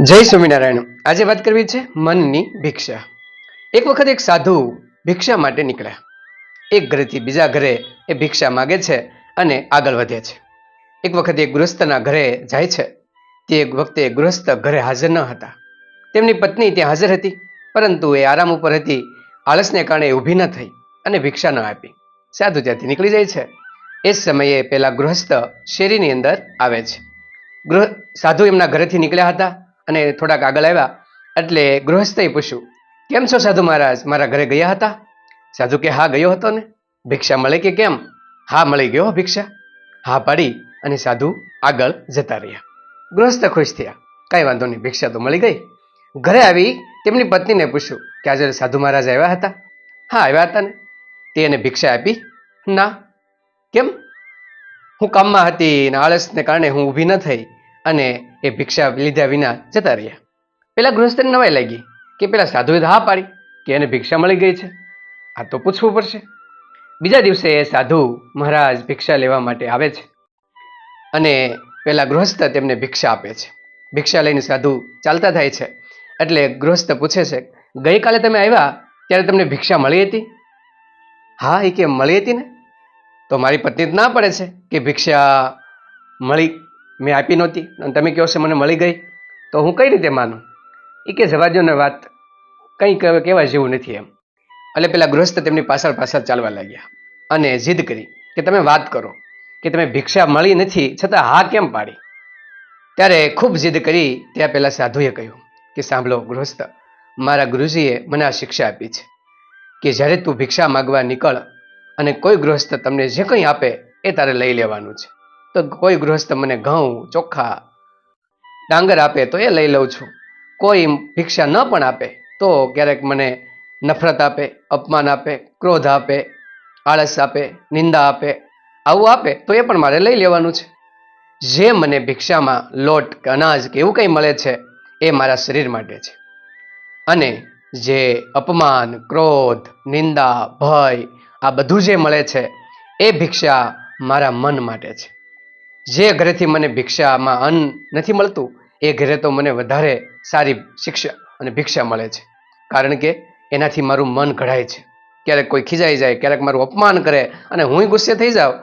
જય સ્વામિનારાયણ. આજે વાત કરવી છે મનની ભિક્ષા. એક વખત એક સાધુ ભિક્ષા માટે નીકળ્યા. એક ઘરેથી બીજા ઘરે એ ભિક્ષા માગે છે અને આગળ વધે છે. એક વખત એક ગૃહસ્થના ઘરે જાય છે. તે વખતે ગૃહસ્થ ઘરે હાજર ન હતા. તેમની પત્ની ત્યાં હાજર હતી, પરંતુ એ આરામ ઉપર હતી, આળસને કારણે ઊભી ન થઈ અને ભિક્ષા ન આપી. સાધુ ત્યાંથી નીકળી જાય છે. એ સમયે પેલા ગૃહસ્થ શેરીની અંદર આવે છે. ગૃહ સાધુ એમના ઘરેથી નીકળ્યા હતા. અને થોડાક આગળ આવ્યા. એટલે ગૃહસ્થે પૂછ્યું, કેમ છો સાધુ મહારાજ? મારા ઘરે ગયા હતા? સાધુ કે, હા, ગયો હતો ને. ભિક્ષા મળે કે કેમ? હા, મળી ગયો ભિક્ષા. હા, પાડી અને સાધુ આગળ જતા રહ્યા. ગૃહસ્થ ખુશ થયા. કાંઈ વાંધો નહીં, ભિક્ષા તો મળી ગઈ. ઘરે આવી તેમની પત્નીને પૂછ્યું, કે આજે સાધુ મહારાજ આવ્યા હતા? હા, આવ્યા હતા ને. તે એને ભિક્ષા આપી? ના. કેમ? હું કામમાં હતી અને આળસને કારણે હું ઊભી ન થઈ. અને એ ભિક્ષા લીધા વિના જતા રહ્યા. પેલા ગૃહસ્થને નવાઈ લાગી કે પેલા સાધુએ હા પાડી કે એને ભિક્ષા મળી ગઈ છે. આ તો પૂછવું પડશે. બીજા દિવસે એ સાધુ મહારાજ ભિક્ષા લેવા માટે આવે છે અને પેલા ગૃહસ્થ તેમને ભિક્ષા આપે છે. ભિક્ષા લઈને સાધુ ચાલતા થાય છે. એટલે ગૃહસ્થ પૂછે છે, ગઈકાલે તમે આવ્યા ત્યારે તમને ભિક્ષા મળી હતી? હા, એ કે મળી હતી ને. તો મારી પત્ની ના પડે છે કે ભિક્ષા મળી મેં આપી નહોતી અને તમે કહો છો મને મળી ગઈ, તો હું કઈ રીતે માનું? એ કે જવા દો વાત કંઈ કહેવા જેવું નથી એમ. એટલે પેલા ગૃહસ્થ તેમની પાછળ પાછળ ચાલવા લાગ્યા અને જીદ કરી કે તમે વાત કરો, કે તમે ભિક્ષા મળી નથી, છતાં હા કેમ પાડી? ત્યારે ખૂબ જીદ કરી ત્યાં પહેલાં સાધુએ કહ્યું કે સાંભળો ગૃહસ્થ, મારા ગુરુજીએ મને આ શિક્ષા આપી છે કે જ્યારે તું ભિક્ષા માગવા નીકળ અને કોઈ ગૃહસ્થ તમને જે કંઈ આપે એ તારે લઈ લેવાનું છે. તો કોઈ ગૃહસ્થ મને ઘઉં, ચોખા, ડાંગર આપે તો એ લઈ લઉં છું. કોઈ ભિક્ષા ન પણ આપે તો ક્યારેક મને નફરત આપે, અપમાન આપે, ક્રોધ આપે, આળસ આપે, નિંદા આપે, આવું આપે તો એ પણ મારે લઈ લેવાનું છે. જે મને ભિક્ષામાં લોટ કે અનાજ કે એવું કંઈ મળે છે એ મારા શરીર માટે છે. અને જે અપમાન, ક્રોધ, નિંદા, ભય આ બધું જે મળે છે એ ભિક્ષા મારા મન માટે છે. જે ઘરેથી મને ભિક્ષામાં અન્ન નથી મળતું, એ ઘરે તો મને વધારે સારી શિક્ષા અને ભિક્ષા મળે છે. કારણ કે એનાથી મારું મન ઘડાય છે. ક્યારેક કોઈ ખીજાઈ જાય, ક્યારેક મારું અપમાન કરે અને હું ગુસ્સે થઈ જાઉં,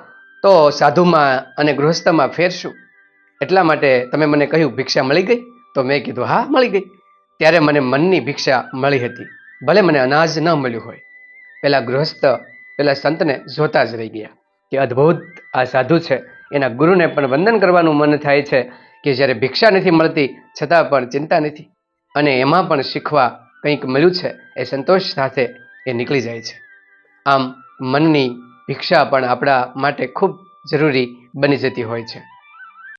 તો સાધુમાં અને ગૃહસ્થમાં ફેરશું. એટલા માટે તમે મને કહ્યું, ભિક્ષા મળી ગઈ? તો મેં કીધું, હા, મળી ગઈ. ત્યારે મને મનની ભિક્ષા મળી હતી. ભલે મને અનાજ ન મળ્યું હોય. પેલા ગૃહસ્થ, પેલા સંતને જોતા જ રહી ગયા કે, અદ્ભુત, આ સાધુ છે. એના ગુરુને પણ વંદન કરવાનું મન થાય છે કે જ્યારે ભિક્ષા નથી મળતી, છતાં પણ ચિંતા નથી. અને એમાં પણ શીખવા કંઈક મળ્યું છે એ સંતોષ સાથે એ નીકળી જાય છે. આમ મનની ભિક્ષા પણ આપણા માટે ખૂબ જરૂરી બની જતી હોય છે.